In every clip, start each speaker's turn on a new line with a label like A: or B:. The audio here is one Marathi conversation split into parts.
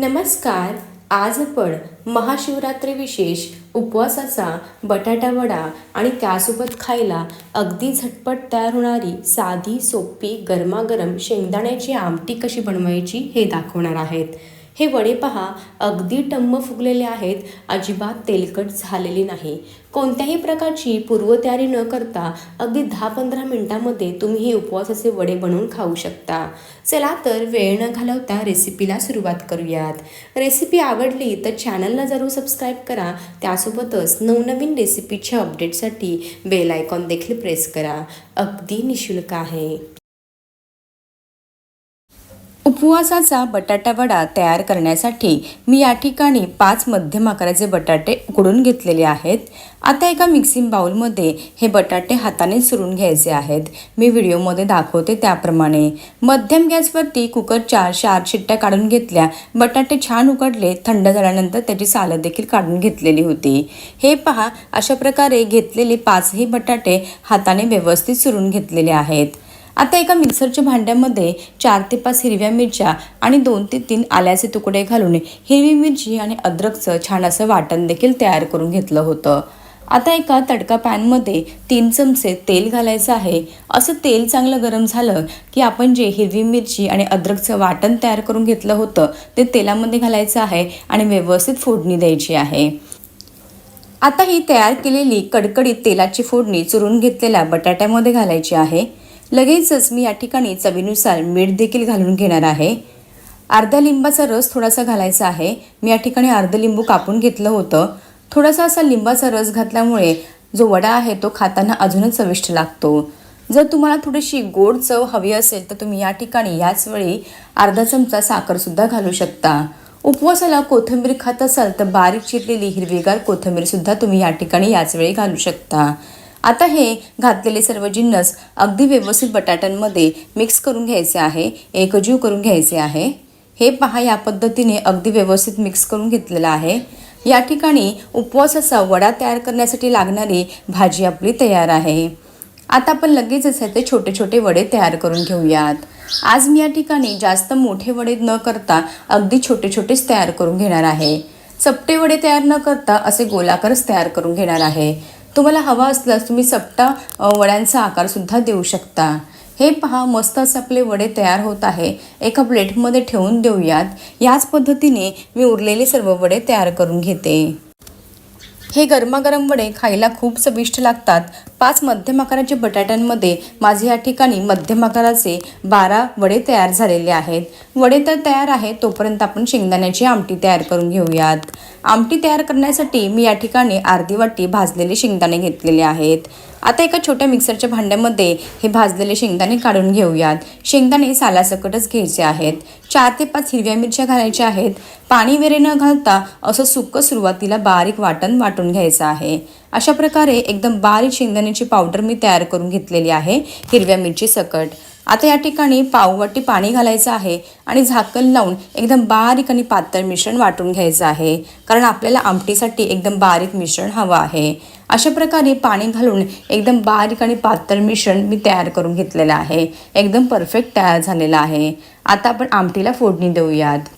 A: नमस्कार. आज आपण महाशिवरात्री विशेष उपवासाचा बटाटा वडा आणि त्यासोबत खायला अगदी झटपट तयार होणारी साधी सोपी गरमागरम शेंगदाण्याची आमटी कशी बनवायची हे दाखवणार आहेत. हे वडे पहा अगदी टम्म फुगलेले आहेत अजिबात तेलकट झालेले नाही. कोणत्याही प्रकारची पूर्वतयारी न करता अगदी दहा पंधरा मिनटामध्ये तुम्ही हे उपवासाचे वडे बनवून खाऊ शकता. चला तर वेळ न घालवता रेसिपीला सुरुवात करूयात. रेसिपी आवडली तर चॅनलला जरूर सबस्क्राईब करा. त्यासोबतच नवनवीन रेसिपीच्या अपडेटसाठी बेल आयकॉन देखील प्रेस करा. अगदी निशुल्क आहे. उपवासाचा बटाटा वडा तयार करण्यासाठी मी या ठिकाणी पाच मध्यम आकाराचे बटाटे उकडून घेतलेले आहेत. आता एका मिक्सिंग बाउलमध्ये हे बटाटे हाताने चुरून घ्यायचे आहेत. मी व्हिडिओमध्ये दाखवते त्याप्रमाणे. मध्यम गॅसवरती कुकरच्या चार शिट्ट्या काढून घेतल्या. बटाटे छान उकडले. थंड झाल्यानंतर त्याची सालं देखील काढून घेतलेली होती. हे पहा अशा प्रकारे घेतलेले पाचही बटाटे हाताने व्यवस्थित चुरून घेतलेले आहेत. आता एका मिक्सरच्या भांड्यामध्ये चार ते पाच हिरव्या मिरच्या आणि दोन ते तीन आल्याचे तुकडे घालून हिरवी मिरची आणि अद्रकचं छान असं वाटण देखील तयार करून घेतलं होतं. आता एका तडका पॅनमध्ये तीन चमचे तेल घालायचं आहे. असं तेल चांगलं गरम झालं की आपण जे हिरवी मिरची आणि अद्रकचं वाटण तयार करून घेतलं होतं ते तेलामध्ये घालायचं आहे आणि व्यवस्थित फोडणी द्यायची आहे. आता ही तयार केलेली कडकडीत तेलाची फोडणी चुरून घेतलेल्या बटाट्यामध्ये घालायची आहे. लगेचच मी या ठिकाणी चवीनुसार मीठ देखील घालून घेणार आहे. अर्ध्या लिंबाचा रस थोडासा घालायचा आहे. मी या ठिकाणी अर्ध लिंबू कापून घेतलं होतं. थोडासा असा लिंबाचा रस घातल्यामुळे जो वडा आहे तो खाताना अजूनच चविष्ट लागतो. जर तुम्हाला थोडीशी गोड चव हवी असेल तर तुम्ही या ठिकाणी याच वेळी अर्धा चमचा साखरसुद्धा घालू शकता. उपवासाला कोथिंबीर खात असाल तर बारीक चिरलेली हिरवीगार कोथिंबीरसुद्धा तुम्ही या ठिकाणी याच वेळी घालू शकता. आता हे घातलेले सर्व जिन्नस अगदी व्यवस्थित बटाट्यांमध्ये मिक्स करून घ्यायचे आहे एकजीव करून घ्यायचे आहे. हे पहा या पद्धतीने अगदी व्यवस्थित मिक्स करून घेतलेलं आहे. या ठिकाणी उपवासाचा वडा तयार करण्यासाठी लागणारी भाजी आपली तयार आहे. आता आपण लगेचच ते छोटे छोटे वडे तयार करून घेऊयात. आज मी या ठिकाणी जास्त मोठे वडे न करता अगदी छोटे छोटेच तयार करून घेणार आहे. चपटे वडे तयार न करता असे गोलाकारच तयार करून घेणार आहे. तुम्हाला हवा असल्यास तुम्ही चपटा वड्यांचा आकारसुद्धा देऊ शकता. हे पहा मस्त असे आपले वडे तयार होत आहे. एका प्लेटमध्ये ठेवून देऊयात. याच पद्धतीने मी उरलेले सर्व वडे तयार करून घेते. हे गरमागरम वडे खायला खूप चविष्ट लागतात. पाच मध्यम आकाराच्या बटाट्यांमध्ये माझे या ठिकाणी मध्यम आकाराचे बारा वडे तयार झालेले आहेत. वडे तर तयार आहेत तोपर्यंत आपण शेंगदाण्याची आमटी तयार करून घेऊयात. आमटी तयार करण्यासाठी मी या ठिकाणी अर्धी वाटी भाजलेले शेंगदाणे घेतलेले आहेत. आता एका छोट्या मिक्सरच्या भांड्यामध्ये हे भाजलेले शेंगदाणे काढून घेऊयात. शेंगदाणे सालासकटच घ्यायचे आहेत. चार ते पाच हिरव्या मिरच्या घालायच्या आहेत. पाणी वगैरे न घालता असं सुकं सुरुवातीला बारीक वाटण वाटून घ्यायचं आहे. अशा प्रकारे एकदम बारीक शेंगदाण्याची पावडर मी तयार करून घेतलेली आहे. हिरव्या मिरची सकट. आता या ठिकाणी पाववाटी पाणी घालायचं आहे आणि झाकण लावून एकदम बारीक आणि पातळ मिश्रण वाटून घ्यायचं आहे. कारण आपल्याला आमटीसाठी एकदम बारीक मिश्रण हवं आहे. अशा प्रकारे पाणी घालून एकदम बारीक आणि पातळ मिश्रण मी तयार करून घेतलेलं आहे. एकदम परफेक्ट तयार झालेलं आहे. आता आपण आमटीला फोडणी देऊयात.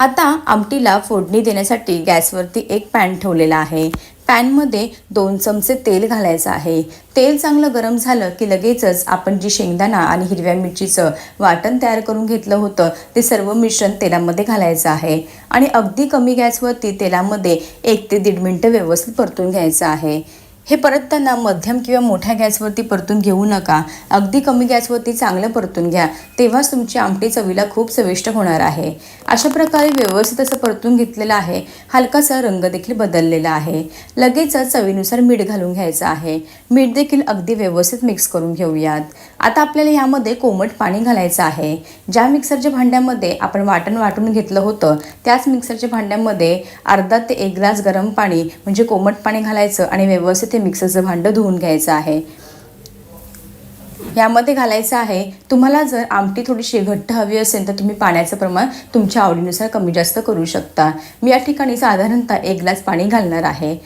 A: आता आमटीला फोडणी देण्यासाठी गॅसवरती एक पॅन ठेवलेला आहे. पॅनमध्ये दोन चमचे तेल घालायचं आहे. तेल चांगलं गरम झालं की लगेचच आपण जी शेंगदाणा आणि हिरव्या मिरचीचं वाटण तयार करून घेतलं होतं ते सर्व मिश्रण तेलामध्ये घालायचं आहे. आणि अगदी कमी गॅसवरती तेलामध्ये एक ते दीड मिनटं व्यवस्थित परतून घ्यायचं आहे. हे परतताना मध्यम किंवा मोठ्या गॅसवरती परतून घेऊ नका. अगदी कमी गॅसवरती चांगलं परतून घ्या. तेव्हाच तुमची आमटी चवीला खूप चविष्ट होणार आहे. अशा प्रकारे व्यवस्थित असं परतून घेतलेलं आहे. हलकासा रंग देखील बदललेला आहे. लगेचच चवीनुसार मीठ घालून घ्यायचं आहे. मीठ देखील अगदी व्यवस्थित मिक्स करून घेऊयात. आता आपल्याला यामध्ये कोमट पाणी घालायचं आहे. ज्या मिक्सरच्या भांड्यामध्ये आपण वाटण वाटून घेतलं होतं त्याच मिक्सरच्या भांड्यामध्ये अर्धा ते एक ग्लास गरम पाणी म्हणजे कोमट पाणी घालायचं आणि व्यवस्थित ते मिक्सरचं भांडं धुवून घ्यायचं आहे. यामध्ये घालायचं आहे तुम्हाला जर आमटी थोडीशी घट्ट हवी असेल तर तुम्ही पाण्याचं प्रमाण तुमच्या आवडीनुसार कमी जास्त करू शकता. मी या ठिकाणी साधारणतः एक ग्लास पाणी घालणार आहे.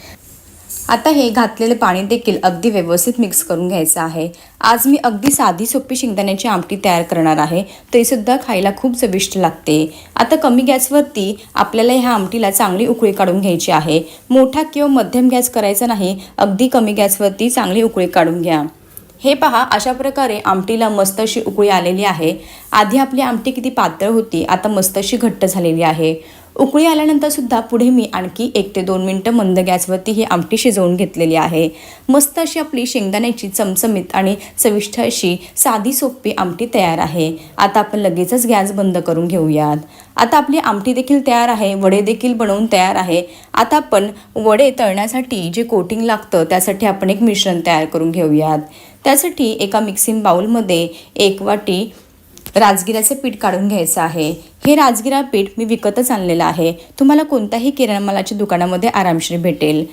A: आता हे घातलेले पाणी देखील अगदी व्यवस्थित मिक्स करून घ्यायचं आहे. आज मी अगदी साधी सोपी शेंगदाण्याची आमटी तयार करणार आहे. तरीसुद्धा खायला खूप चविष्ट लागते. आता कमी गॅसवरती आपल्याला ह्या आमटीला चांगली उकळी काढून घ्यायची आहे. मोठा किंवा मध्यम गॅस करायचा नाही अगदी कमी गॅसवरती चांगली उकळी काढून घ्या. हे पहा अशा प्रकारे आमटीला मस्त अशी उकळी आलेली आहे. आधी आपली आमटी किती पातळ होती आता मस्त अशी घट्ट झालेली आहे. उकळी आल्यानंतर सुद्धा पुढे मी आणखी एक ते दोन मिनटं मंद गॅसवरती ही आमटी शिजवून घेतलेली आहे. मस्त अशी आपली शेंगदाण्याची चमचमीत आणि चविष्ट अशी साधी सोपी आमटी तयार आहे. आता आपण लगेचच गॅस बंद करून घेऊयात. आता आपली आमटी देखील तयार आहे वडे देखील बनवून तयार आहे. आता आपण वडे तळण्यासाठी जे कोटिंग लागतं त्यासाठी आपण एक मिश्रण तयार करून घेऊयात. त्यासाठी एका मिक्सिंग बाऊलमध्ये एक वाटी राजगिराचं पीठ काढून घ्यायचं आहे. हे राजगिरा पीठ मी विकतच आणलेलं आहे. तुम्हाला कोणत्याही किराणा मालाच्या दुकानामध्ये आरामशीर भेटेल.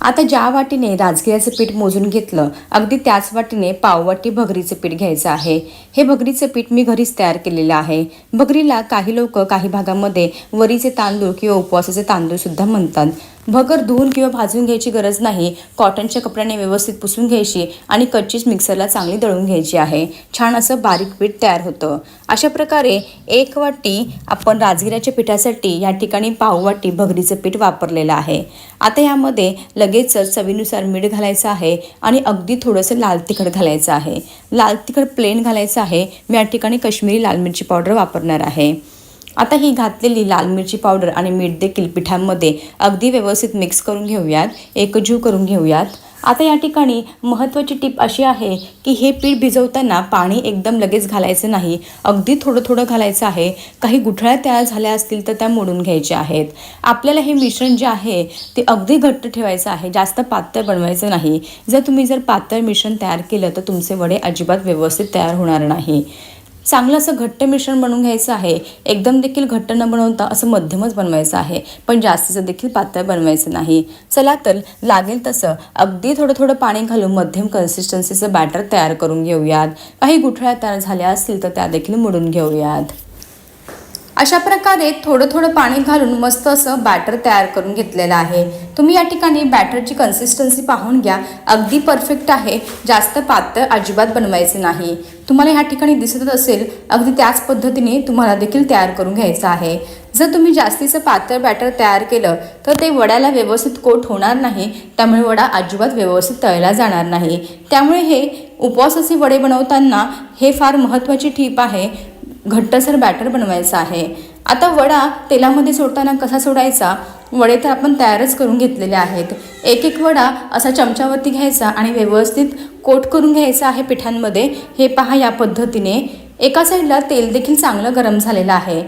A: आता ज्या वाटीने राजगिऱ्याचं पीठ मोजून घेतलं अगदी त्याच वाटीने पाववाटी भगरीचं पीठ घ्यायचं आहे. हे भगरीचं पीठ मी घरीच तयार केलेलं आहे. भगरीला काही लोक काही भागामध्ये वरीचे तांदूळ किंवा उपवासाचे तांदूळ सुद्धा म्हणतात. भगर धुवून किंवा भाजून घ्यायची गरज नाही. कॉटनच्या कपड्याने व्यवस्थित पुसून घ्यायची आणि कच्चीच मिक्सरला चांगली दळून घ्यायची आहे. छान असं बारीक पीठ तयार होतं. अशा प्रकारे एक वाटी आपण राजगिऱ्याच्या पिठासाठी या ठिकाणी पाव वाटी भगरीचं पीठ वापरलेलं आहे. आता यामध्ये लगेचच चवीनुसार मीठ घालायचं आहे आणि अगदी थोडंसं लाल तिखट घालायचं आहे. लाल तिखट प्लेन घालायचं आहे. मी या ठिकाणी काश्मीरी लाल मिरची पावडर वापरणार आहे. आता ही घातलेली लाल मिरची पावडर आणि मीठ देखील पिठांमध्ये अगदी व्यवस्थित मिक्स करून घेऊयात एकजीव करून घेऊयात. आता या ठिकाणी महत्त्वाची टीप अशी आहे की हे पीठ भिजवताना पाणी एकदम लगेच घालायचं नाही. अगदी थोडं थोडं घालायचं आहे. काही गुठळ्या तयार झाल्या असतील तर त्या मोडून घ्यायच्या आहेत. आपल्याला हे मिश्रण जे आहे ते अगदी घट्ट ठेवायचं आहे. जास्त पातळ बनवायचं नाही. जर तुम्ही जर पातळ मिश्रण तयार केलं तर तुमचे वडे अजिबात व्यवस्थित तयार होणार नाही. चांगलं असं घट्ट मिश्रण बनवून घ्यायचं आहे. एकदम देखील घट्ट न बनवता असं मध्यमच बनवायचं आहे. पण जास्तीचं देखील पातळ बनवायचं नाही. चला तर लागेल तसं अगदी थोडं थोडं पाणी घालून मध्यम कन्सिस्टन्सीचं बॅटर तयार करून घेऊयात. काही गुठळ्या तयार झाल्या असतील तर त्या देखील मोडून घेऊयात. अशा प्रकारे थोडं थोडं पाणी घालून मस्त असं बॅटर तयार करून घेतलेलं आहे. तुम्ही या ठिकाणी बॅटरची कन्सिस्टन्सी पाहून घ्या. अगदी परफेक्ट आहे. जास्त पातळ अजिबात बनवायचं नाही. तुम्हाला ह्या ठिकाणी दिसत असेल अगदी त्याच पद्धतीने तुम्हाला देखील तयार करून घ्यायचं आहे. जर तुम्ही जास्तीचं पातळ बॅटर तयार केलं तर ते वड्याला व्यवस्थित कोट होणार नाही. त्यामुळे वडा अजिबात व्यवस्थित तळला जाणार नाही. त्यामुळे हे उपवासाचे वडे बनवताना हे फार महत्त्वाची टीप आहे. घट्टसर बॅटर बनवायचं आहे. आता वडा तेलामध्ये सोडताना कसा सोडायचा? वडे तर आपण तयारच करून घेतलेले आहेत. एक एक वडा असा चमच्यावरती घ्यायचा आणि व्यवस्थित कोट करून घ्यायचा आहे पिठांमध्ये. हे पहा या पद्धतीने. एका साईडला तेल देखील चांगलं गरम झालेलं आहे.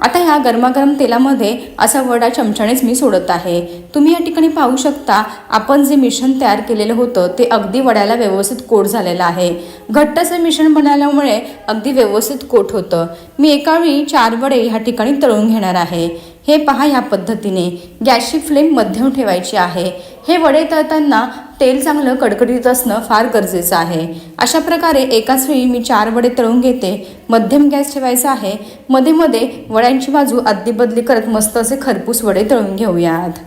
A: आता ह्या गरमागरम तेलामध्ये असा वडा चमच्यानेच मी सोडत आहे. तुम्ही या ठिकाणी पाहू शकता आपण जे मिश्रण तयार केलेलं होतं ते अगदी वड्याला व्यवस्थित कोट झालेलं आहे. घट्टचं मिश्रण बनवल्यामुळे अगदी व्यवस्थित कोट होतं. मी एकावेळी चार वडे ह्या ठिकाणी तळून घेणार आहे. हे पहा ह्या पद्धतीने. गॅसची फ्लेम मध्यम ठेवायची आहे. हे वडे तळताना तेल चांगलं कडकडीत असणं फार गरजेचं आहे. अशा प्रकारे एकाच वेळी मी चार वडे तळून घेते. मध्यम गॅस ठेवायचा आहे. मध्ये मध्ये वड्यांची बाजू अदलीबदली करत मस्त असे खरपूस वडे तळून घेऊयात.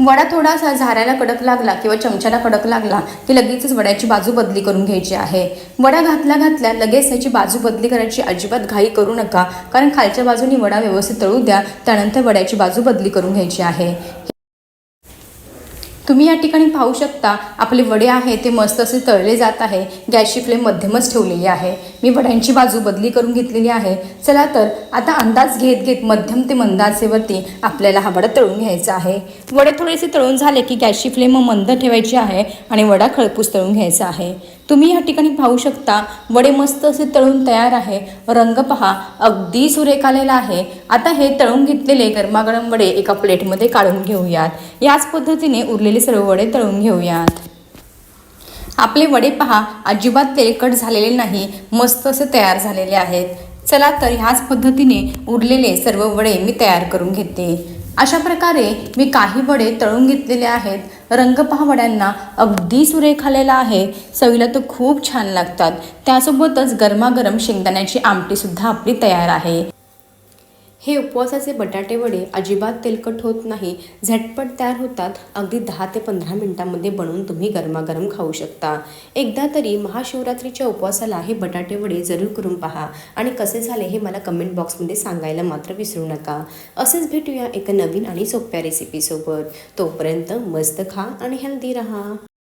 A: वडा थोडासा झाऱ्याला कडक लागला किंवा चमच्याला कडक लागला की लगेचच वड्याची बाजू बदली करून घ्यायची आहे. वडा घातल्या घातल्या लगेच त्याची बाजू बदली करायची अजिबात घाई करू नका. कारण खालच्या बाजूनी वडा व्यवस्थित तळू द्या त्यानंतर वड्याची बाजू बदली करून घ्यायची आहे. तुम्ही या ठिकाणी पाहू शकता आपले वडे आहे ते मस्त असे तळले जात आहे. गॅसची फ्लेम मध्यमच ठेवलेली आहे. मी वड्यांची बाजू बदली करून घेतलेली आहे. चला तर आता अंदाज घेत घेत मध्यम ते मंद आचेवरती आपल्याला हा वडा तळून घ्यायचा आहे. वडे थोडेसे तळून झाले की गॅसची फ्लेम मंद ठेवायची आहे आणि वडा खळपूस तळून घ्यायचा आहे. तुम्ही या ठिकाणी पाहू शकता वडे मस्त असे तळून तयार आहे. रंग पहा अगदी सुरेख आलेला आहे. आता हे तळून घेतलेले गरमागरम वडे एका प्लेटमध्ये काढून घेऊयात. याच पद्धतीने उरलेले सर्व वडे तळून घेऊयात. आपले वडे पहा अजिबात तेलकट झालेले नाही मस्त असे तयार झालेले आहेत. चला तर ह्याच पद्धतीने उरलेले सर्व वडे मी तयार करून घेते. अशा प्रकारे मी काही वडे तळून घेतलेले आहेत. रंग पहा वड्यांना अगदी सुरेख आलेला आहे. चवीला तर खूप छान लागतात. त्यासोबतच गरमागरम शेंगदाण्याची आमटीसुद्धा आपली तयार आहे. हे उपवासाचे बटाटे वडे अजिबात तेलकट होत नाही झटपट तयार होतात अगदी दहा ते पंधरा मिनिटांमध्ये बनवून तुम्ही गरमागरम खाऊ शकता. एकदा तरी महाशिवरात्रीच्या उपवासाला हे बटाटे वडे जरूर करून पहा आणि कसे झाले हे मला कमेंट बॉक्समध्ये सांगायला मात्र विसरू नका. असेच भेटूया एका नवीन आणि सोप्या रेसिपीसोबत तोपर्यंत मस्त खा आणि हेल्दी रहा.